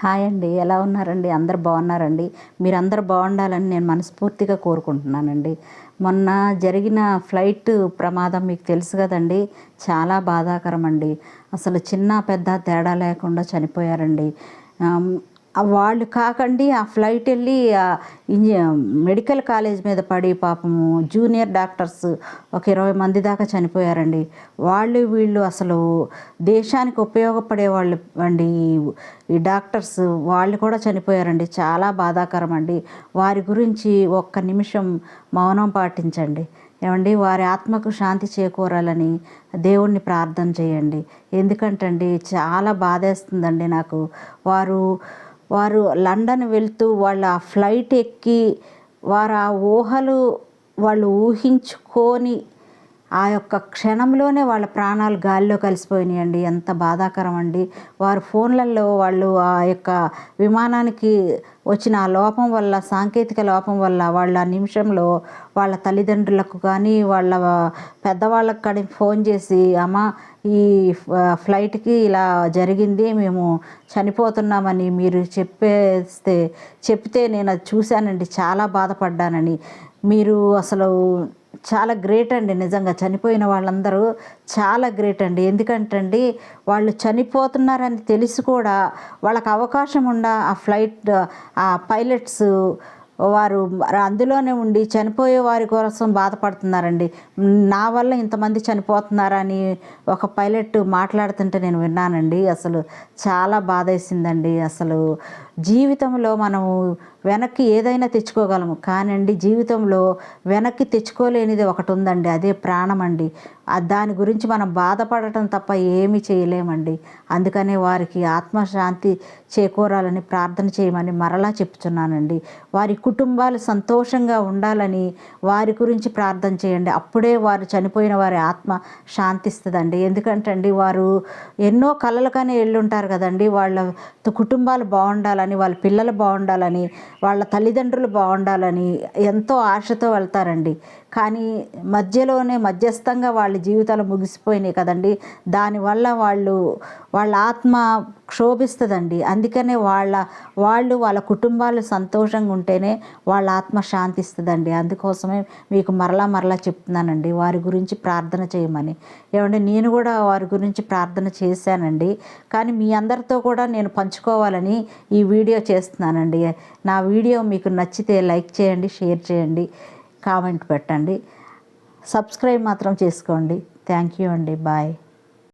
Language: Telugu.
హాయ్ అండి. ఎలా ఉన్నారండి? అందరు బాగున్నారండి? మీరందరూ బాగుండాలని నేను మనస్ఫూర్తిగా కోరుకుంటున్నానండి. మొన్న జరిగిన ఫ్లైట్ ప్రమాదం మీకు తెలుసు కదండి. చాలా బాధాకరం అండి అసలు చిన్న పెద్ద తేడా లేకుండా చనిపోయారండి. వాళ్ళు కాకండి ఆ ఫ్లైట్ వెళ్ళి మెడికల్ కాలేజ్ మీద పడి పాపము జూనియర్ డాక్టర్స్ ఒక ఇరవై మంది దాకా చనిపోయారండి. వాళ్ళు వీళ్ళు అసలు దేశానికి ఉపయోగపడే వాళ్ళు అండి. ఈ డాక్టర్స్ వాళ్ళు కూడా చనిపోయారండి. చాలా బాధాకరం అండి. వారి గురించి ఒక్క నిమిషం మౌనం పాటించండి. ఏమండి? వారి ఆత్మకు శాంతి చేకూరాలని దేవుణ్ణి ప్రార్థన చేయండి. ఎందుకంటండి చాలా బాధేస్తుందండి నాకు. వారు వారు లండన్ వెళ్తూ వాళ్ళ ఫ్లైట్ ఎక్కి వారు ఆ ఊహలు వాళ్ళు ఊహించుకొని ఆ యొక్క క్షణంలోనే వాళ్ళ ప్రాణాలు గాలిలో కలిసిపోయినాయండి. ఎంత బాధాకరం అండి. వారు ఫోన్లలో వాళ్ళు ఆ యొక్క విమానానికి వచ్చిన ఆ లోపం వల్ల సాంకేతిక లోపం వల్ల వాళ్ళ ఆ నిమిషంలో వాళ్ళ తల్లిదండ్రులకు కానీ వాళ్ళ పెద్దవాళ్ళకి కానీ ఫోన్ చేసి అమ్మ ఈ ఫ్లైట్కి ఇలా జరిగింది మేము చనిపోతున్నామని మీరు చెప్పేస్తే చెప్తే నేను అది చూశానండి. చాలా బాధపడ్డానని. మీరు అసలు చాలా గ్రేట్ అండి. నిజంగా చనిపోయిన వాళ్ళందరూ చాలా గ్రేట్ అండి. ఎందుకంటే వాళ్ళు చనిపోతున్నారని తెలిసి కూడా వాళ్ళకి అవకాశం ఉండ ఆ ఫ్లైట్ ఆ పైలట్స్ వారు అందులోనే ఉండి చనిపోయే వారి కోసం బాధపడుతున్నారండి. నా వల్ల ఇంతమంది చనిపోతున్నారని ఒక పైలట్ మాట్లాడుతుంటే నేను విన్నానండి. అసలు చాలా బాధ వేసిందండి అసలు జీవితంలో మనము వెనక్కి ఏదైనా తెచ్చుకోగలము. కానండి జీవితంలో వెనక్కి తెచ్చుకోలేనిది ఒకటి ఉందండి అదే ప్రాణం అండి దాని గురించి మనం బాధపడటం తప్ప ఏమీ చేయలేమండి. అందుకనే వారికి ఆత్మశాంతి చేకూరాలని ప్రార్థన చేయమని మరలా చెప్తున్నానండి. వారి కుటుంబాలు సంతోషంగా ఉండాలని వారి గురించి ప్రార్థన చేయండి. అప్పుడే వారు చనిపోయిన వారి ఆత్మ శాంతిస్తుందండి. ఎందుకంటే అండి వారు ఎన్నో కలలకనే వెళ్ళుంటారు కదండి. వాళ్ళ త- కుటుంబాలు బాగుండాలని వాళ్ళ పిల్లలు బాగుండాలని వాళ్ళ తల్లిదండ్రులు బాగుండాలని ఎంతో ఆశతో వెళ్తారండి. కానీ మధ్యలోనే మధ్యస్థంగా వాళ్ళ జీవితాలు ముగిసిపోయినాయి కదండి. దానివల్ల వాళ్ళు వాళ్ళ ఆత్మ క్షోభిస్తుందండి. అందుకనే వాళ్ళ వాళ్ళు వాళ్ళ కుటుంబాలు సంతోషంగా ఉంటేనే వాళ్ళ ఆత్మ శాంతిస్తుందండి. అందుకోసమే మీకు మరలా మరలా చెప్తున్నానండి వారి గురించి ప్రార్థన చేయమని. ఏమంటే నేను కూడా వారి గురించి ప్రార్థన చేశానండి కానీ మీ అందరితో కూడా నేను పంచుకోవాలని ఈ వీడియో చేస్తున్నానండి. నా వీడియో మీకు నచ్చితే లైక్ చేయండి షేర్ చేయండి కామెంట్ పెట్టండి. సబ్స్క్రైబ్ మాత్రం చేసుకోండి. థ్యాంక్ యూ అండి. బాయ్.